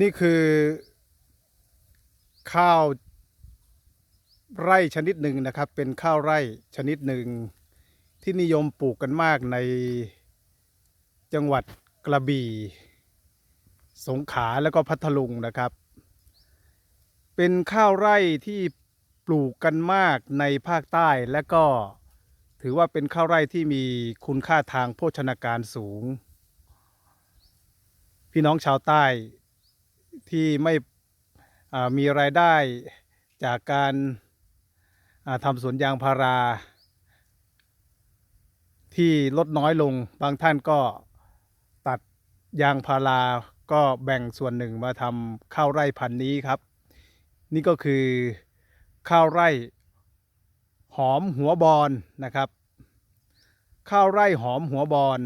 นี่คือข้าวไร่ชนิดหนึ่งนะครับ เป็นข้าวไร่ชนิดหนึ่ง ที่นิยมปลูกกันมากในจังหวัดกระบี่ สงขลาแล้วก็พัทลุงนะครับ เป็นข้าวไร่ที่ปลูกกันมากในภาคใต้และก็ถือว่าเป็นข้าวไร่ที่มีคุณค่าทางโภชนาการสูง พี่น้องชาวใต้ ที่ไม่มีรายได้จากการาทำสวนยางพารา ที่ลดน้อยลง บางท่านก็ตัดยางพาราก็แบ่งส่วนหนึ่งมาทำข้าวไร่พันนี้ครับ นี่ก็คือข้าวไร่หอมหัวบอนนะครับ ข้าวไร่หอมหัวบอน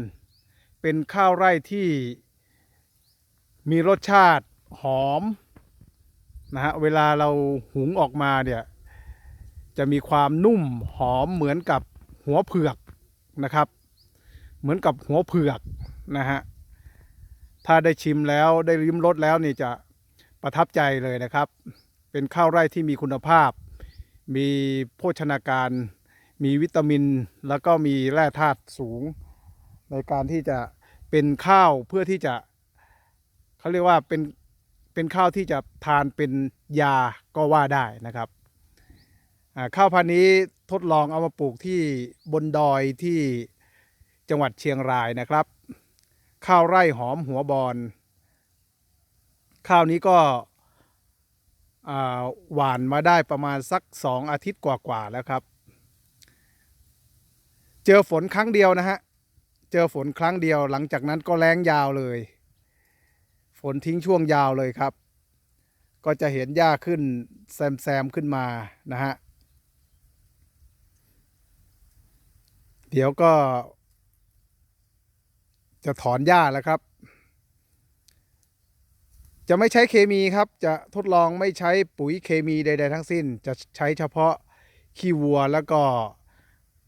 เป็นข้าวไร่ที่มีรสชาติ หอมนะฮะเวลาเราหุงออกมาเนี่ยจะมีความนุ่มหอมเหมือนกับหัวเผือกนะครับ เหมือนกับหัวเผือกนะฮะถ้าได้ชิมแล้วได้ริมรสแล้วนี่จะประทับใจเลยนะครับ เป็นข้าวไร่ที่มีคุณภาพ มีโภชนาการ มีวิตามิน แล้วก็มีแร่ธาตุสูง ในการที่จะเป็นข้าวเพื่อที่จะเขาเรียกว่าเป็น เป็นข้าวที่จะทานเป็นยาก็ว่าได้นะครับข้าวพันธุ์นี้ทดลองเอามาปลูกที่บนดอยที่จังหวัดเชียงรายนะครับ ข้าวไร่หอมหัวบอนข้าวนี้ก็หวานมาได้ประมาณสักสองอาทิตย์กว่าๆแล้วครับ เจอฝนครั้งเดียวนะฮะ เจอฝนครั้งเดียวหลังจากนั้นก็แล้งยาวเลย ฝนทิ้งช่วงยาวเลยครับ ก็จะเห็นหญ้าขึ้นแซมแซมขึ้นมานะฮะ เดี๋ยวก็ จะถอนหญ้าแล้วครับ จะไม่ใช้เคมีครับ จะทดลองไม่ใช้ปุ๋ยเคมีใด ๆ ทั้งสิ้น จะใช้เฉพาะขี้วัวแล้วก็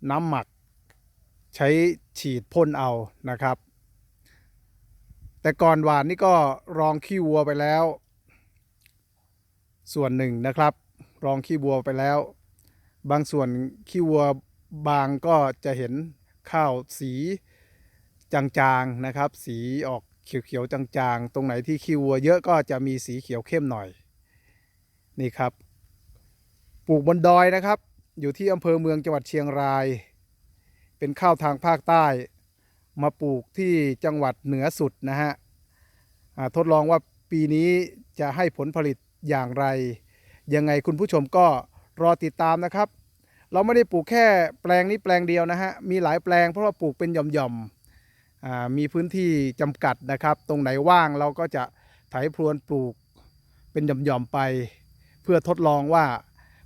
น้ำหมัก ใช้ฉีดพ่นเอานะครับ แต่ก่อนหวานนี่ก็รองขี้วัวไปแล้ว ส่วนหนึ่งนะครับ รองขี้วัวไปแล้ว บางส่วนขี้วัวบางก็จะเห็นข้าวสีจางๆนะครับ สีออกเขียวๆจางๆ ตรงไหนที่ขี้วัวเยอะก็จะมีสีเขียวเข้มหน่อย นี่ครับ ปลูกบนดอยนะครับ อยู่ที่อำเภอเมืองจังหวัดเชียงราย เป็นข้าวทางภาคใต้ มาปลูกที่จังหวัดเหนือสุดนะฮะทดลองว่าปีนี้จะให้ผลผลิตอย่างไร ยังไงคุณผู้ชมก็รอติดตามนะครับ เราไม่ได้ปลูกแค่แปลงนี้แปลงเดียวนะฮะ มีหลายแปลงเพราะว่าปลูกเป็นหย่อมๆมีพื้นที่จำกัดนะครับ ตรงไหนว่างเราก็จะไถพรวนปลูกเป็นหย่อมๆไป เพื่อทดลองว่า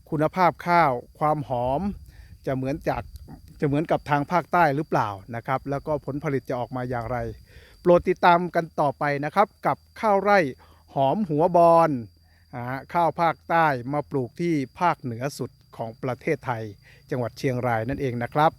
คุณภาพข้าวความหอมจะเหมือนจาก จะเหมือนกับทางภาคใต้หรือเปล่านะครับ แล้วก็ผลผลิตจะออกมาอย่างไร โปรดติดตามกันต่อไปนะครับ กับข้าวไร่หอมหัวบอลข้าวภาคใต้มาปลูกที่ภาคเหนือสุดของประเทศไทย จังหวัดเชียงรายนั่นเองนะครับ